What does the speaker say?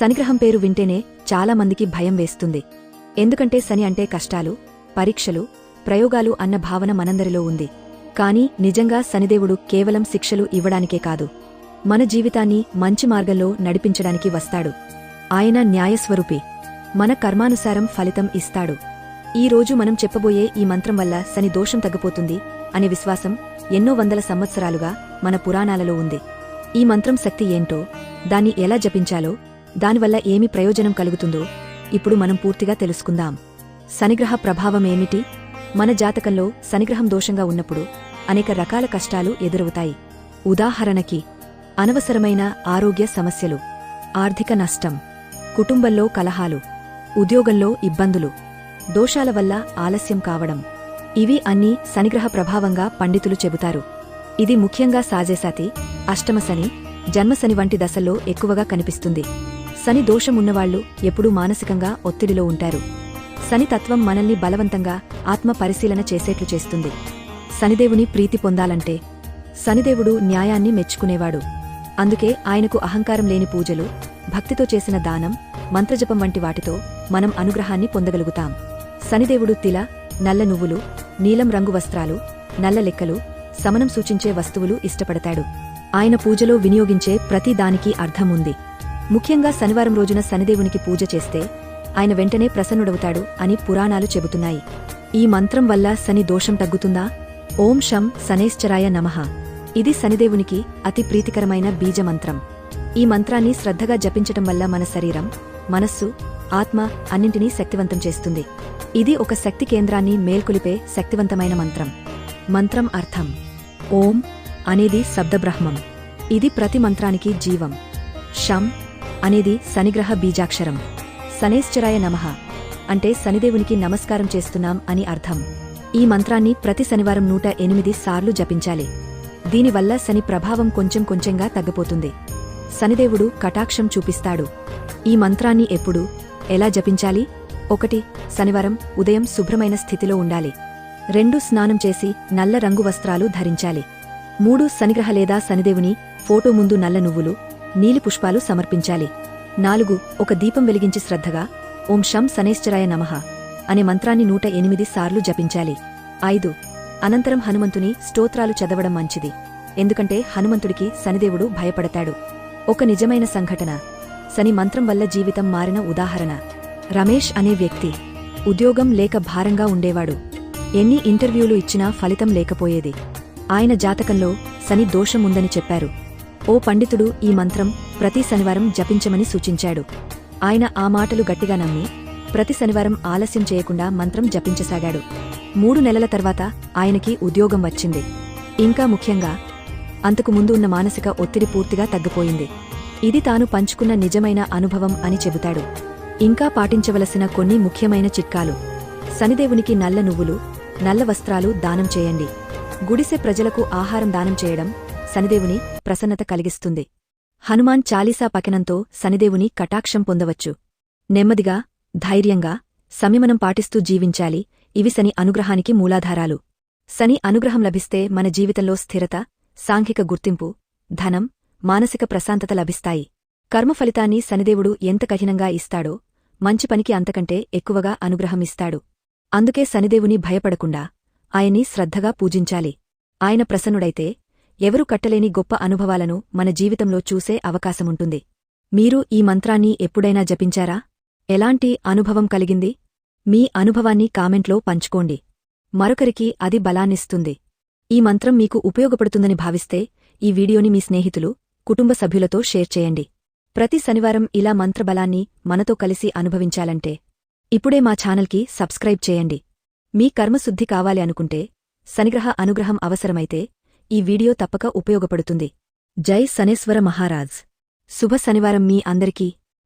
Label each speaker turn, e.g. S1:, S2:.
S1: శనిగ్రహం పేరు వింటేనే చాలా మందికి భయం వేస్తుంది. ఎందుకంటే శని అంటే కష్టాలు పరీక్షలు ప్రయోగాలు అన్న భావన మనందరిలో ఉంది. కాని నిజంగా శనిదేవుడు కేవలం శిక్షలు ఇవ్వడానికే కాదు. మన జీవితాన్ని మంచి మార్గంలో నడిపించడానికి వస్తాడు. ఆయన న్యాయస్వరూపి. మన కర్మానుసారం ఫలితం ఇస్తాడు. ఈ రోజు మనం చెప్పబోయే ఈ మంత్రం వల్ల శని దోషం తగ్గిపోతుంది అనే విశ్వాసం ఎన్నో వందల సంవత్సరాలుగా మన పురాణాలలో ఉంది. ఈ మంత్రం శక్తి ఏంటో దాన్ని ఎలా జపించాలో దానివల్ల ఏమి ప్రయోజనం కలుగుతుందో ఇప్పుడు మనం పూర్తిగా తెలుసుకుందాం. శనిగ్రహ ప్రభావమేమిటి మన జాతకంలో శనిగ్రహం దోషంగా ఉన్నప్పుడు అనేక రకాల కష్టాలు ఎదురవుతాయి. ఉదాహరణకి అనవసరమైన ఆరోగ్య సమస్యలు ఆర్థిక నష్టం కుటుంబంలో కలహాలు ఉద్యోగంలో ఇబ్బందులు దోషాల వల్ల ఆలస్యం కావడం ఇవి అన్నీ శనిగ్రహ ప్రభావంగా పండితులు చెబుతారు. ఇది ముఖ్యంగా సాజేసాతి అష్టమశని జన్మశని వంటి దశల్లో ఎక్కువగా కనిపిస్తుంది. శని దోషమున్నవాళ్ళు ఎప్పుడూ మానసికంగా ఒత్తిడిలో ఉంటారు. శని తత్వం మనల్ని బలవంతంగా ఆత్మ పరిశీలన చేసేట్లు చేస్తుంది. శనిదేవుని ప్రీతి పొందాలంటే శనిదేవుడు న్యాయాన్ని మెచ్చుకునేవాడు. అందుకే ఆయనకు అహంకారం లేని పూజలు భక్తితో చేసిన దానం మంత్రజపం వంటి వాటితో మనం అనుగ్రహాన్ని పొందగలుగుతాం. శనిదేవుడు తిల నల్ల నువ్వులు నీలం రంగు వస్త్రాలు నల్ల లెక్కలు సమనం సూచించే వస్తువులు ఇష్టపడతాడు. ఆయన పూజలో వినియోగించే ప్రతి దానికి అర్థముంది. ముఖ్యంగా శనివారం రోజున శనిదేవునికి పూజ చేస్తే ఆయన వెంటనే ప్రసన్నుడవుతాడు అని పురాణాలు చెబుతున్నాయి. ఈ మంత్రం వల్ల శని దోషం తగ్గుతుందా? ఓం శం శనేశ్చరాయ నమః. ఇది శనిదేవునికి అతి ప్రీతికరమైన బీజమంత్రం. ఈ మంత్రాన్ని శ్రద్ధగా జపించటం వల్ల మన శరీరం మనస్సు ఆత్మ అన్నింటినీ శక్తివంతం చేస్తుంది. ఇది ఒక శక్తి కేంద్రాన్ని మేల్కొలిపే శక్తివంతమైన మంత్రం. మంత్రం అర్థం. ఓం అనేది శబ్దబ్రహ్మం. ఇది ప్రతి మంత్రానికి జీవం. షం అనేది శనిగ్రహ బీజాక్షరం. శనేశ్చరాయ నమః. అంటే శనిదేవునికి నమస్కారం చేస్తున్నాం అని అర్థం. ఈ మంత్రాన్ని ప్రతి శనివారం నూట ఎనిమిది సార్లు జపించాలి. దీనివల్ల శని ప్రభావం కొంచెం కొంచెంగా తగ్గిపోతుంది. శనిదేవుడు కటాక్షం చూపిస్తాడు. ఈ మంత్రాన్ని ఎప్పుడు ఎలా జపించాలి? ఒకటి శనివారం ఉదయం శుభ్రమైన స్థితిలో ఉండాలి. రెండు స్నానం చేసి నల్ల రంగు వస్త్రాలు ధరించాలి. మూడు శనిగ్రహ లేదా శనిదేవుని ఫోటో ముందు నల్ల నువ్వులు నీలి పుష్పాలు సమర్పించాలి. నాలుగు ఒక దీపం వెలిగించి శ్రద్ధగా ఓం శం సనేశ్చరాయ నమః అనే మంత్రాన్ని నూట ఎనిమిది సార్లు జపించాలి. ఐదు అనంతరం హనుమంతుని స్తోత్రాలు చదవడం మంచిది. ఎందుకంటే హనుమంతుడికి శనిదేవుడు భయపడతాడు. ఒక నిజమైన సంఘటన శని మంత్రం వల్ల జీవితం మారిన ఉదాహరణ. రమేష్ అనే వ్యక్తి ఉద్యోగం లేక భారంగా ఉండేవాడు. ఎన్ని ఇంటర్వ్యూలు ఇచ్చినా ఫలితం లేకపోయేది. ఆయన జాతకంలో శని దోషముందని చెప్పారు. ఓ పండితుడు ఈ మంత్రం ప్రతి శనివారం జపించమని సూచించాడు. ఆయన ఆ మాటలు గట్టిగా నమ్మి ప్రతి శనివారం ఆలస్యం చేయకుండా మంత్రం జపించసాగాడు. మూడు నెలల తర్వాత ఆయనకి ఉద్యోగం వచ్చింది. ఇంకా ముఖ్యంగా అంతకు ముందు ఉన్న మానసిక ఒత్తిడి పూర్తిగా తగ్గిపోయింది. ఇది తాను పంచుకున్న నిజమైన అనుభవం అని చెబుతాడు. ఇంకా పాటించవలసిన కొన్ని ముఖ్యమైన చిట్కాలు. శనిదేవునికి నల్ల నువ్వులు నల్ల వస్త్రాలు దానం చేయండి. గుడిసె ప్రజలకు ఆహారం దానం చేయడం శనిదేవుని ప్రసన్నత కలిగిస్తుంది. హనుమాన్ చాలీసా పకినంతో శనిదేవుని కటాక్షం పొందవచ్చు. నెమ్మదిగా ధైర్యంగా సంయమనం పాటిస్తూ జీవించాలి. ఇవి శని అనుగ్రహానికి మూలాధారాలు. శని అనుగ్రహం లభిస్తే మన జీవితంలో స్థిరత సాంఘిక గుర్తింపు ధనం మానసిక ప్రశాంతత లభిస్తాయి. కర్మ ఫలితాన్ని శనిదేవుడు ఎంత కఠినంగా ఇస్తాడో మంచి పనికి అంతకంటే ఎక్కువగా అనుగ్రహం ఇస్తాడు. అందుకే శనిదేవుని భయపడకుండా ఆయన్ని శ్రద్ధగా పూజించాలి. ఆయన ప్రసన్నుడైతే ఎవరు కట్టలేని గొప్ప అనుభవాలను మన జీవితంలో చూసే అవకాశముంటుంది. మీరు ఈ మంత్రాన్ని ఎప్పుడైనా జపించారా? ఎలాంటి అనుభవం కలిగింది? మీ అనుభవాన్ని కామెంట్లో పంచుకోండి. మరొకరికి అది బలాన్నిస్తుంది. ఈ మంత్రం మీకు ఉపయోగపడుతుందని భావిస్తే ఈ వీడియోని మీ స్నేహితులు కుటుంబ సభ్యులతో షేర్ చేయండి. ప్రతి శనివారం ఇలా మంత్రబలాన్ని మనతో కలిసి అనుభవించాలంటే ఇప్పుడే మా ఛానల్కి సబ్స్క్రైబ్ చేయండి. మీ కర్మశుద్ధి కావాలి అనుకుంటే శనిగ్రహ అనుగ్రహం అవసరమైతే ఈ వీడియో తప్పక ఉపయోగపడుతుంది. జై సనేశ్వర మహారాజ్. శుభ శనివారం మీ అందరికీ.